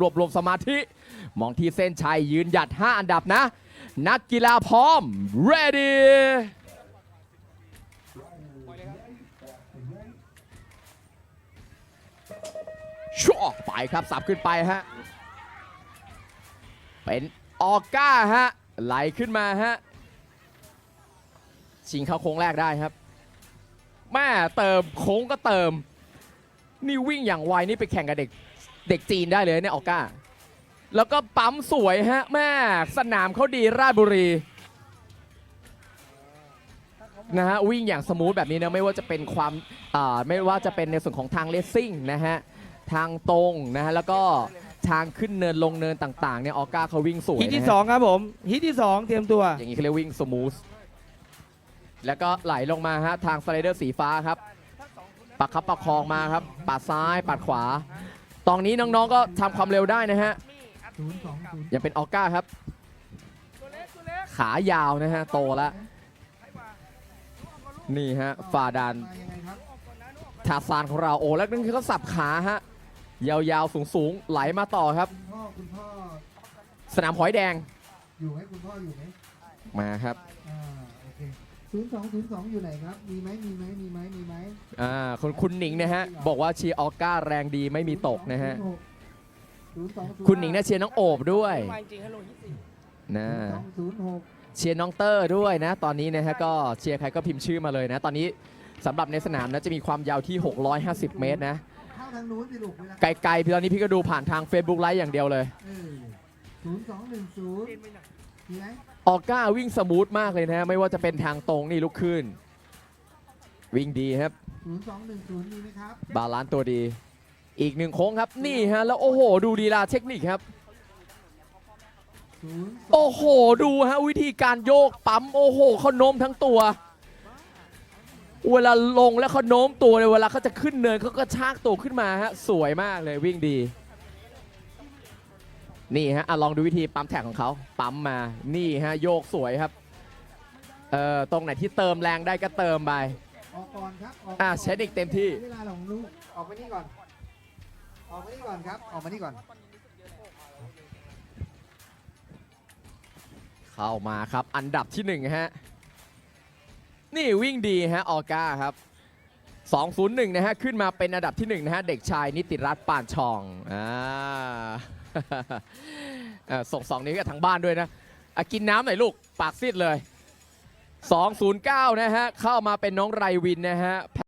รวบรวมสมาธิ มองที่เส้นชัยยืนหยัด 5 อันดับนะ นักกีฬาพร้อม ready ชั่วไปครับ สับขึ้นไปฮะ เป็นออก้าฮะ ไหลขึ้นมาฮะ ชิงเข้าโค้งแรกได้ครับ แม่เติมโค้งก็เติม นี่วิ่งอย่างไวนี่ไปแข่งกับเด็กเด็กจีนได้เลยเนี่ยออก้า แล้วก็ปั๊มสวยฮะแม่สนามเขาดีราชบุรีนะฮะวิ่งอย่างสมูทแบบนี้นะไม่ว่าจะเป็นความอ่าไม่ว่าจะเป็นในส่วนของทางเลสซิ่งนะฮะทางตรงนะฮะแล้วก็ทางขึ้นเนินลงเนินต่างๆเนี่ยออก้าเขาวิ่งสวยฮิตที่ นะฮะสองครับผม ฮิตที่สองเตรียมตัว อย่างนี้เขาเรียกวิ่งสมูทแล้วก็ไหลลงมาฮะทางสไลเดอร์สีฟ้าครับ ปักคับปักคองมาครับปัดซ้ายปัดขวา ตอนนี้น้องๆก็ทำความเร็วได้นะฮะยังเป็นออก้าครับ ขายาวนะฮะโตแล้วนี่ฮะฝ่าดานมายังไงครับทาซานของเราโอ้แล้วนั่นคือเขาสับขาฮะยาวๆสูงๆไหลมาต่อครับ สนามหอยแดงอยู่ไหมคุณพ่ออยู่ไหมมาครับ ศูนย์สองศูนย์สองอยู่ไหนครับ มีไหมมีไหมมีไหมมีไหมอ่าคุณคุณหนิงนะฮะ บอกว่าเชียร์ออก้าแรงดีไม่มีตกนะฮะ ศูนย์สองศูย์คุณหนิงเนี่ยเชียร์น้องโอบด้วยนะศูนย์สองศูนย์หกเชียร์น้องเตอร์ด้วยนะ ตอนนี้นะฮะก็เชียร์ใครก็พิมพ์ชื่อมาเลยนะ ตอนนี้สำหรับในสนามนะจะมีความยาวที่ 650 เมตรนะ เข้าทางนู้นสิลูกเวลาไกลๆพี่ตอนนี้พี่ก็ดูผ่านทาง Facebook ไลฟ์อย่างเดียวเลย ศูนย์สองหนึ่งศูนย์มีไหม ออก้าวิ่งสมูทมากเลยนะฮะไม่ว่าจะเป็นทางตรงนี่ลุกขึ้น วิ่งดีครับ ศูนย์สองหนึ่งศูนย์มีไหมครับ บาลานซ์ตัวดี อีกหนึ่งโค้งครับ นี่ฮะ แล้วโอ้โห ดูดีลาเทคนิคครับ ศูนย์โอ้โห ดูฮะ วิธีการโยกปั๊ม โอ้โหเขาโน้มทั้งตัว เวลาลงแล้วเขาโน้มตัวเลยเวลาเขาจะขึ้นเนินเขาก็ชากตัวขึ้นมาฮะ สวยมากเลยวิ่งดี นี่ฮะอะลองดูวิธีปั๊มแท็กของเขาปั๊มมา นี่ฮะโยกสวยครับ เอ่อ ตรงไหนที่เติมแรงได้ก็เติมไป ออกก่อนครับออกอะก่นใช้เด็กเต็มที่ เวลาของลูกออกมานี่ก่อน ออกมานี่ก่อนครับ ออกมานี่ก่อน เข้ามาครับ อันดับที่หนึ่งฮะ นี่วิ่งดีฮะ ออก้าครับ 201 นะฮะ ขึ้นมาเป็นอันดับที่หนึ่งนะฮะ เด็กชายนิติรัตน์ปานชอง อ่าเอ่อส่งสองนี้กับทางบ้านด้วยนะอะกินน้ำหน่อยลูก ปากซีดเลย 209 นะฮะ เข้ามาเป็นน้องไรวินนะฮะ